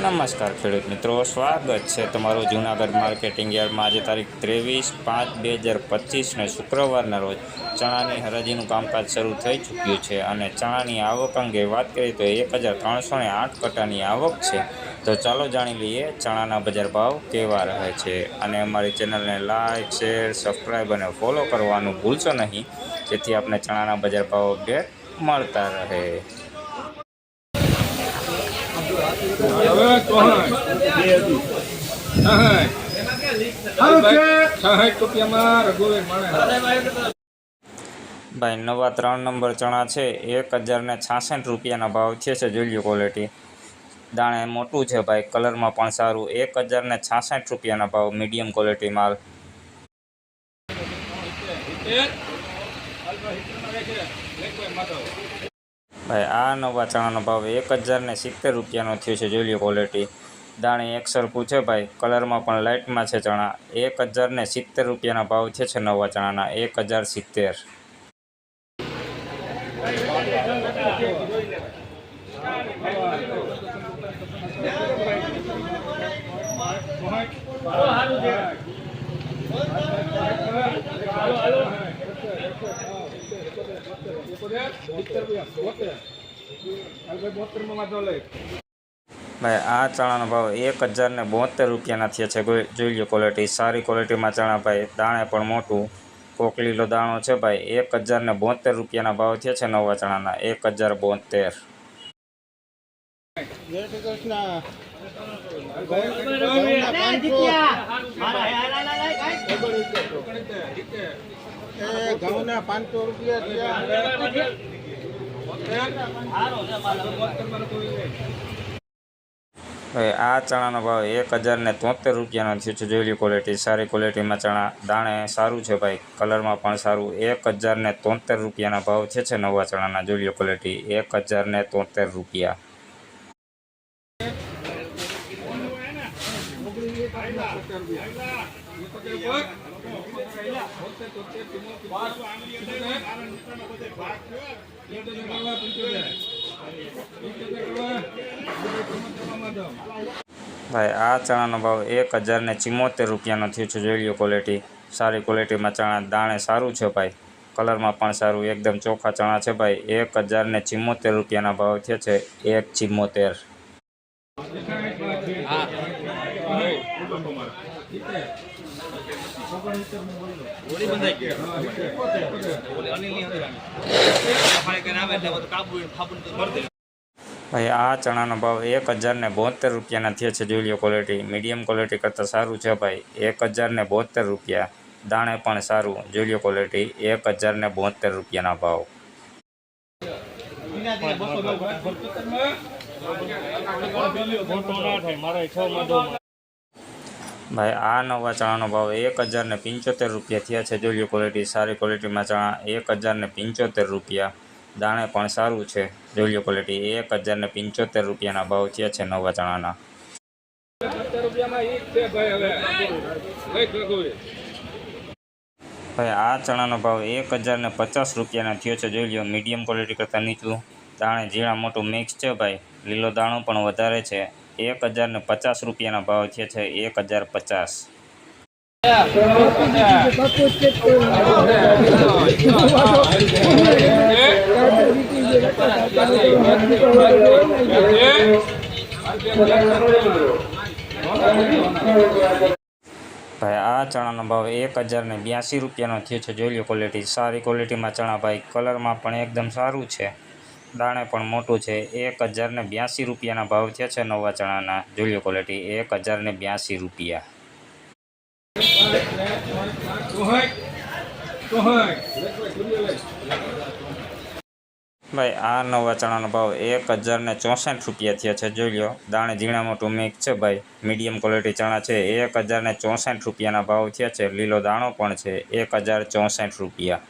નમસ્કાર ખેડૂત મિત્રો, સ્વાગત છે તમારું જૂનાગઢ માર્કેટિંગ યાર્ડમાં. આજે તારીખ ત્રેવીસ પાંચ બે હજાર પચીસને શુક્રવારના રોજ ચણાની હરાજીનું કામકાજ શરૂ થઈ ચૂક્યું છે અને ચણાની આવક અંગે વાત કરીએ તો એક હજાર ત્રણસો ને આઠ કટાની આવક છે. તો ચાલો જાણી લઈએ ચણાના બજાર ભાવ કેવા રહે છે. અને અમારી ચેનલને લાઇક શેર સબસ્ક્રાઈબ અને ફોલો કરવાનું ભૂલશો નહીં. જેથી આપણે ચણાના બજાર ભાવ અપડેટ મળતા રહે. હવે તો સાહીઠ રૂપિયામાં રઘુવીર માણે. ભાઈ નવા ત્રણ નંબર ચણા છે. એક હજારને છાસઠ રૂપિયાના ભાવ છે છે જોઈ ક્વોલિટી. દાણે મોટું છે ભાઈ કલરમાં પણ સારું. એક હજારને છાસઠ રૂપિયાના ભાવ મીડિયમ ક્વોલિટી માલ. ભાઈ, આ નવા ચણાનો ભાવ એક હજારને સિત્તેર રૂપિયાનો થયો છે. જોઈ લો ક્વોલિટી દાણે એક સરખું છે ભાઈ, કલરમાં પણ લાઇટમાં છે ચણા. એક હજારને સિત્તેર રૂપિયાના ભાવ છે છે નવા ચણાના. એક હજાર સિત્તેર. ભાઈ, આ ચણાનો ભાવ એક હજારને બોતેર રૂપિયાના થયા છે. જોઈ લો ક્વોલિટી સારી ક્વોલિટીમાં ચણા ભાઈ, દાણે પણ મોટું. કોકલીલો દાણો છે ભાઈ એક હજારને બોતેર રૂપિયાના ભાવ થયા છે નવા ચણાના. એક હજાર બોતેર એ આ ચણાનો ભાવ એક હજાર ને તોતેર રૂપિયાનો થયો છે જોયેલી ક્વોલિટી સારી ક્વોલિટીમાં ચણા દાણે સારું છે ભાઈ. કલરમાં પણ સારું. એક હજારને તોતેર રૂપિયાના ભાવ છે છે નવા ચણાના. જોઈ લો ક્વોલિટી એક હજારને તોતેર રૂપિયા. ભાઈ, આ ચણાનો ભાવ એક હજારને ચિમ્મોતેર રૂપિયાનો થયો છે. જોઈ લો ક્વોલિટી સારી ક્વોલિટીમાં ચણા દાણે સારું છે ભાઈ. કલરમાં પણ સારું, એકદમ ચોખ્ખા ચણા છે ભાઈ. એક હજારને ચિમ્મોતેર રૂપિયાના ભાવ થયા છે. એક ચિમ્મોતેર ભાઈ, આ ચણાનો ભાવ એક હજારને બોતેર રૂપિયાના થયા છે, જોઈ લો ક્વોલિટી મીડિયમ ક્વોલિટી કરતાં સારું છે ભાઈ. એક હજારને બોતેર રૂપિયા. દાણે પણ સારું. જોઈ લો ક્વોલિટી એક હજારને બોતેર રૂપિયાના ભાવ. ભાઈ, આ નવા ચણાનો ભાવ એક હજારને પંચોતેર રૂપિયા થયા છે. જોઈએ ક્વોલિટી સારી ક્વોલિટીમાં ચણા એક હજારને પંચોતેર રૂપિયા. દાણે પણ સારું છે. જોઈએ ક્વોલિટી એક હજારને પંચોતેર રૂપિયાના ભાવ થયા છે નવા ચણાના. ભાઈ, આ ચણાનો ભાવ એક હજારને પચાસ રૂપિયાના થયો છે. જોઈ લો મીડિયમ ક્વોલિટી કરતાં નીચલું. દાણે ઝીણા મોટું મિક્સ છે ભાઈ. લીલો દાણો પણ વધારે છે. એક હજારને પચાસ રૂપિયાના ભાવ થયા છે. એક હજાર પચાસ. ભાઈ, આ ચણાનો ભાવ એક હજારને બ્યાસી રૂપિયાનો થયો છે. જોઈ લો ક્વોલિટી સારી ક્વોલિટીમાં ચણા ભાઈ. કલરમાં પણ એકદમ સારું છે. દાણે પણ મોટું છે. એક હજારને બ્યાસી રૂપિયાના ભાવ થયા છે નવા ચણાના. જોઈએ ક્વોલિટી એક હજારને બ્યાસી રૂપિયા. ભાઈ, આ નવા ચણાનો ભાવ એક હજારને ચોસઠ રૂપિયા થયા છે. જોઈ લો દાણે ઝીણા મોટું મિક્સ છે ભાઈ. મીડિયમ ક્વોલિટી ચણા છે. એક હજારને ચોસઠ રૂપિયાના ભાવ થયા છે. લીલો દાણો પણ છે. એક હજાર ચોસઠ રૂપિયા.